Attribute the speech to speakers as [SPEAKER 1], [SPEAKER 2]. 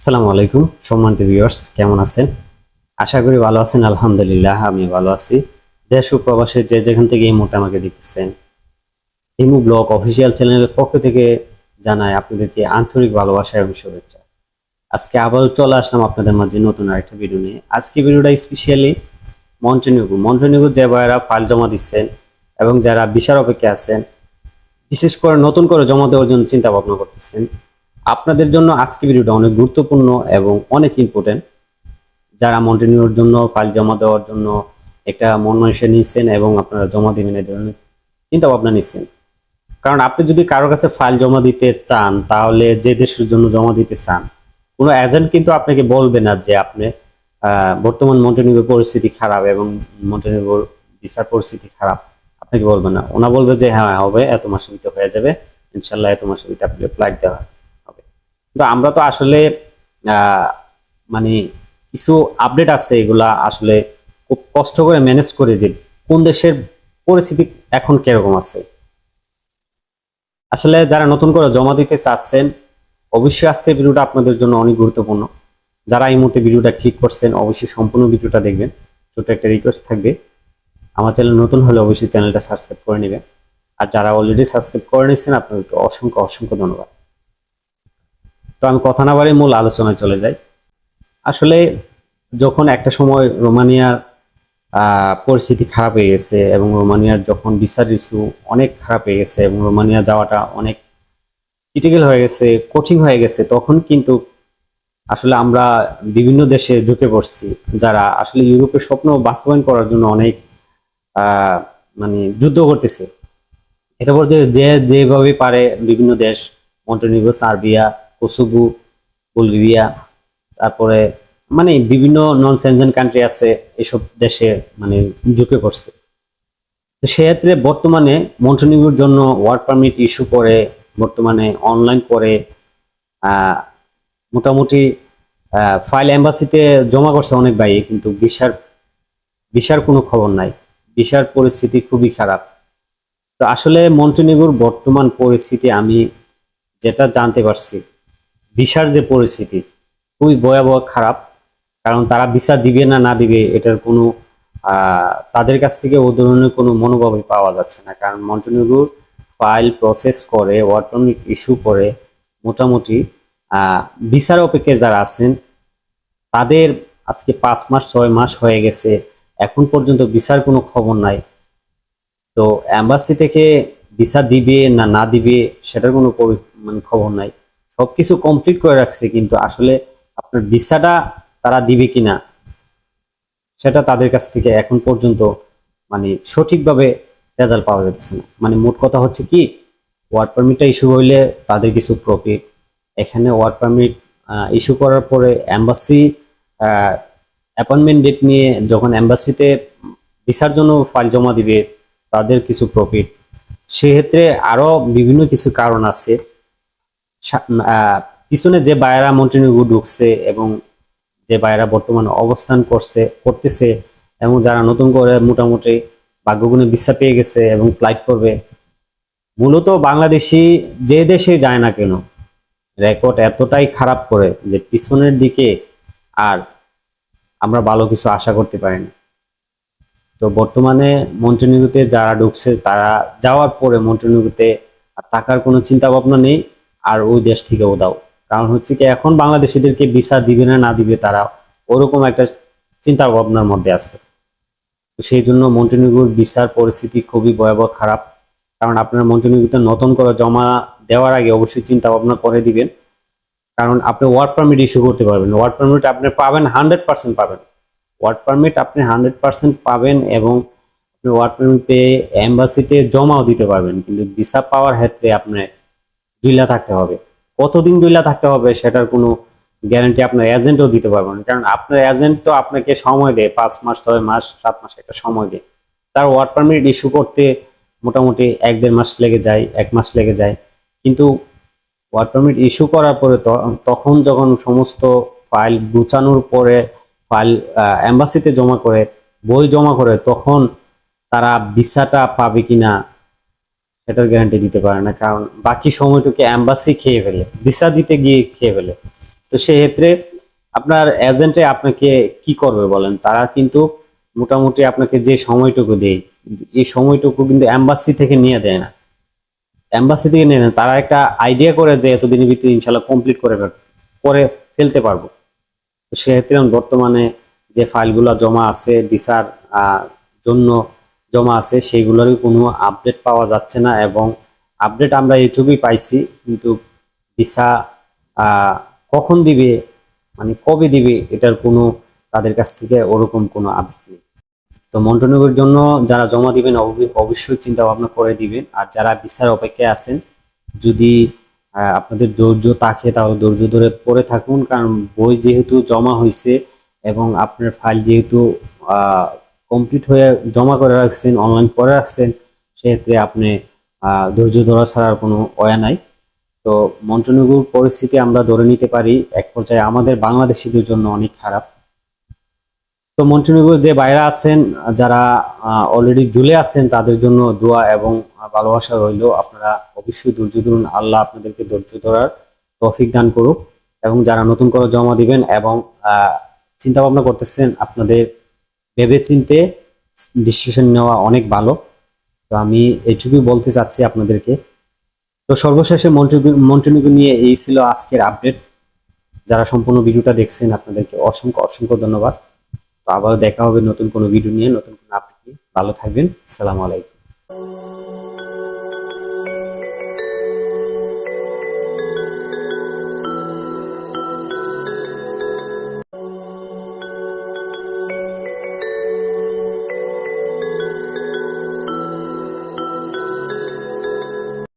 [SPEAKER 1] আসসালামু আলাইকুম, সম্মানিত ভিউয়ার্স কেমন আছেন? আশা করি ভালো আছেন, আলহামদুলিল্লাহ আমি ভালো আছি। দেশ ও প্রবাসে যে যেখান থেকে এই মুহূর্তে আমাকে দেখতেছেন, ইমু ব্লগ অফিসিয়াল চ্যানেলের পক্ষ থেকে জানাই আপনাদেরকে আন্তরিক ভালোবাসা এবং শুভেচ্ছা। আজকে আবারও চলে আসলাম আপনাদের মাঝে নতুন আরেকটা ভিডিও নিয়ে। আজকে ভিডিওটা স্পেশালি মন্টেনিগো মন্টেনিগো যে ভাইয়েরা ফাইল জমা দিচ্ছেন এবং যারা বিশার অপেক্ষা আছেন, বিশেষ করে নতুন করে জমা দেওয়ার জন্য চিন্তা ভাবনা করতেছেন আপনাদের জন্য আজকে ভিডিওটা অনেক গুরুত্বপূর্ণ এবং অনেক ইম্পর্টেন্ট যারা মন্টিনিউর জন্য, ফাইল জমা দেওয়ার জন্য একটা মন মানুষে নিচ্ছেন এবং আপনারা জমা দিবেন, এই ধরনের চিন্তা ভাবনা নিচ্ছেন। কারণ আপনি যদি কারও কাছে ফাইল জমা দিতে চান, তাহলে যে দেশের জন্য জমা দিতে চান, কোনো এজেন্ট কিন্তু আপনাকে বলবে না যে আপনি বর্তমান মন্টিনিউর পরিস্থিতি খারাপ এবং মন্টিনিউর বিচার পরিস্থিতি খারাপ। আপনাকে বলবে না। ওনা বলবে যে হ্যাঁ হবে, এত মাসের ভিতরে হয়ে যাবে। ইনশাল্লাহ এত মাসের ভিতরে আপনি ফ্লাইট দেওয়া কিন্তু আমরা তো আসলে মানে কিছু আপডেট আছে এগুলা আসলে খুব কষ্ট করে ম্যানেজ করে যে কোন দেশের পরিস্থিতি এখন কীরকম আছে। আসলে যারা নতুন করে জমা দিতে চাচ্ছেন, অবশ্যই আজকের ভিডিওটা আপনাদের জন্য অনেক গুরুত্বপূর্ণ। যারা এই মুহূর্তে ভিডিওটা ক্লিক করছেন, অবশ্যই সম্পূর্ণ ভিডিওটা দেখবেন। ছোট একটা রিকোয়েস্ট থাকবে। আমার চ্যানেল নতুন হলে অবশ্যই চ্যানেলটা সাবস্ক্রাইব করে নেবেন। আর যারা অলরেডি সাবস্ক্রাইব করে নিচ্ছেন আপনাদেরকে অসংখ্য অসংখ্য ধন্যবাদ। তো আমি কথা না বাড়ি মূল আলোচনায় চলে যাই। আসলে যখন একটা সময় রোমানিয়ার পরিস্থিতি খারাপ হয়ে গেছে এবং রোমানিয়ার যখন বিচার ইস্যু অনেক খারাপ হয়ে গেছে এবং রোমানিয়া যাওয়াটা অনেক ক্রিটিক্যাল হয়ে গেছে, কঠিন হয়ে গেছে, তখন কিন্তু আসলে আমরা বিভিন্ন দেশে ঝুঁকে পড়ছি যারা আসলে ইউরোপের স্বপ্ন বাস্তবায়ন করার জন্য অনেক মানে যুদ্ধ করতেছে। এটা বলতে যে, যেভাবে পারে বিভিন্ন দেশ মন্টেনিগো সার্বিয়া কোসোভো বুলগেরিয়া, তারপরে মানে বিভিন্ন নন সেনজেন কান্ট্রি আছে, এসব দেশে মানে ঝুঁকে পড়ছে। তো সেক্ষেত্রে বর্তমানে মন্টেনিগোর জন্য ওয়ার্ক পারমিট ইস্যু করে, বর্তমানে অনলাইন করে মোটামুটি ফাইল এম্বাসিতে জমা করছে অনেক ভাই, কিন্তু বিশার বিশার কোনো খবর নাই। বিশার পরিস্থিতি খুবই খারাপ। তো আসলে মন্টেনিগোর বর্তমান পরিস্থিতি আমি যেটা জানতে পারছি ভিসার যে পরিস্থিতি খুবই ভয়াবহ, খারাপ। কারণ তারা ভিসা দিবে না না দিবে, এটার কোনো তাদের কাছ থেকে ও ধরনের কোনো মনোভাবই পাওয়া যাচ্ছে না। কারণ মন্টেনিগোর ফাইল প্রসেস করে ওয়ার্ক ইস্যু করে, মোটামুটি বিচার অপেক্ষায় যারা আছেন, তাদের আজকে পাঁচ মাস, ছয় মাস হয়ে গেছে। এখন পর্যন্ত বিচার কোনো খবর নাই। তো অ্যাম্বাসি থেকে ভিসা দিবে না না দিবে, সেটার কোনো মানে খবর নাই। সবকিছু কমপ্লিট করে রাখছে, কিন্তু আসলে আপনার ভিসাটা তারা দিবে কিনা, সেটা তাদের কাছ থেকে এখন পর্যন্ত মানে সঠিকভাবে রেজাল্ট পাওয়া যাচ্ছে না। মানে মোট কথা হচ্ছে কি ওয়ার্ক পারমিটটা ইস্যু হইলে তাদের কিছু প্রফিট এখানে ওয়ার্ক পারমিট ইস্যু করার পরে অ্যাম্বাসি অ্যাপয়েন্টমেন্ট ডেট নিয়ে যখন অ্যাম্বাসিতে ভিসার জন্য ফাইল জমা দিবে, তাদের কিছু প্রফিট সেক্ষেত্রে আরও বিভিন্ন কিছু কারণ আছে। পিছনে যে বায়রা মন্টিনিগু ঢুকছে এবং যে বায়রা বর্তমানে অবস্থান করছে, করতেছে এবং যারা নতুন করে মোটামুটি ভাগ্যগুণে ভিসা পেয়ে গেছে এবং ফ্লাইট করবে, মূলত বাংলাদেশি যে দেশে যায় না কেন রেকর্ড এতটাই খারাপ করে যে পিছনের দিকে আর আমরা ভালো কিছু আশা করতে পারি না তো বর্তমানে মন্টেনিগুতে যারা ঢুকছে, তারা যাওয়ার পরে মন্টেনিগুতে আর থাকার কোনো চিন্তা ভাবনা নেই। আর ওই দেশ থেকে দাও। কারণ হচ্ছে কি এখন বাংলাদেশিদেরকে ভিসা দিবে না না দিবে তারা ওরকম একটা চিন্তা ভাবনার মধ্যে আছে। তো সেই জন্য মন্টেনিগুর ভিসার পরিস্থিতি খুবই ভয়াবহ খারাপ। কারণ আপনার মন্টেনিগুতে নতুন করে জমা দেওয়ার আগে অবশ্যই চিন্তা ভাবনা করে দিবেন। কারণ আপনি ওয়ার্ক পারমিট ইস্যু করতে পারবেন। ওয়ার্ক পারমিট আপনি পাবেন হান্ড্রেড পার্সেন্ট পাবেন। ওয়ার্ক পারমিট আপনি হান্ড্রেড পার্সেন্ট পাবেন এবং আপনি ওয়ার্ক পারমিট পেয়ে এম্বাসিতে জমাও দিতে পারবেন। কিন্তু ভিসা পাওয়ার ক্ষেত্রে আপনি দুইলা থাকতে হবে। কতদিন দুইলা থাকতে হবে সেটার কোনো গ্যারান্টি আপনার এজেন্টও দিতে পারবেন না। কারণ আপনার এজেন্ট তো আপনাকে সময় দেয়, পাঁচ মাস, ছয় মাস, সাত মাস একটা সময় দেয়। তার ওয়ার্ক পারমিট ইস্যু করতে মোটামুটি এক দেড় মাস লেগে যায়, এক মাস লেগে যায়। কিন্তু ওয়ার্ক পারমিট ইস্যু করার পরে তখন যখন সমস্ত ফাইল গুছানোর পরে ফাইল এম্বাসিতে জমা করে, বই জমা করে, তখন তারা ভিসাটা পাবে কিনা সেটার গ্যারান্টি দিতে পারে না। কারণ বাকি সময়টুকু অ্যাম্বাসি খেয়ে ফেলে ভিসা দিতে গিয়ে খেয়ে ফেলে। তো সেক্ষেত্রে আপনার এজেন্টে আপনাকে কি করবে বলেন? তারা কিন্তু মোটামুটি আপনাকে যে সময়টুকু দেয়, এই সময়টুকু কিন্তু এম্বাসি থেকে নিয়ে দেয় না। এম্বাসি থেকে নিয়ে নেয় তারা একটা আইডিয়া করে যে এতদিনের ভিতরে ইনশাল্লাহ কমপ্লিট করে করে ফেলতে পারব। তো সেক্ষেত্রে বর্তমানে যে ফাইলগুলো জমা আছে বিচার জন্য জমা আছে সেইগুলোরই কোনো আপডেট পাওয়া যাচ্ছে না এবং আপডেট আমরা এইটুকুই পাইছি, কিন্তু ভিসা কখন দিবে মানে কবে দিবে, এটার কোনো তাদের কাছ থেকে ওরকম কোনো আপডেট নেই। তো মন্টনগরের জন্য যারা জমা দিবেন, অবি- অবশ্যই চিন্তা ভাবনা করে দিবেন। আর যারা ভিসার অপেক্ষায় আছেন, যদি আপনাদের ধৈর্য থাকে, তাহলে ধৈর্য ধরে পড়ে থাকুন। কারণ বই যেহেতু জমা হয়েছে এবং আপনার ফাইল যেহেতু কমপ্লিট হয়ে জমা করে রাখছেন অনলাইন করে রাখছেন, সেক্ষেত্রে আপনি ধৈর্য ধরা ছাড়ার কোনো ওয়া নাই। তো মন্টনগর পরিস্থিতি আমরা ধরে নিতে পারি, এক পর্যায়ে আমাদের বাংলাদেশিদের জন্য অনেক খারাপ। তো মন্টনগর যে বাইরে আছেন, যারা অলরেডি জুলে আছেন, তাদের জন্য দোয়া এবং ভালোবাসা রইল। আপনারা অবশ্যই ধৈর্য ধরুন, আল্লাহ আপনাদেরকে ধৈর্য ধরার তৌফিক দান করুক। এবং যারা নতুন করে জমা দিবেন এবং চিন্তা ভাবনা করতেছেন, আপনাদের ভেবে চিনতে ডিসিশন নেওয়া অনেক ভালো। তো আমি এইটুকুই বলতে চাচ্ছি আপনাদেরকে। তো সর্বশেষে মন্টনিগু নিয়ে এই ছিল আজকের আপডেট যারা সম্পূর্ণ ভিডিওটা দেখছেন, আপনাদেরকে অসংখ্য অসংখ্য ধন্যবাদ। তো আবারও দেখা হবে নতুন কোনো ভিডিও নিয়ে, নতুন কোনো আপডেট নিয়ে। ভালো থাকবেন। আসসালামু আলাইকুম।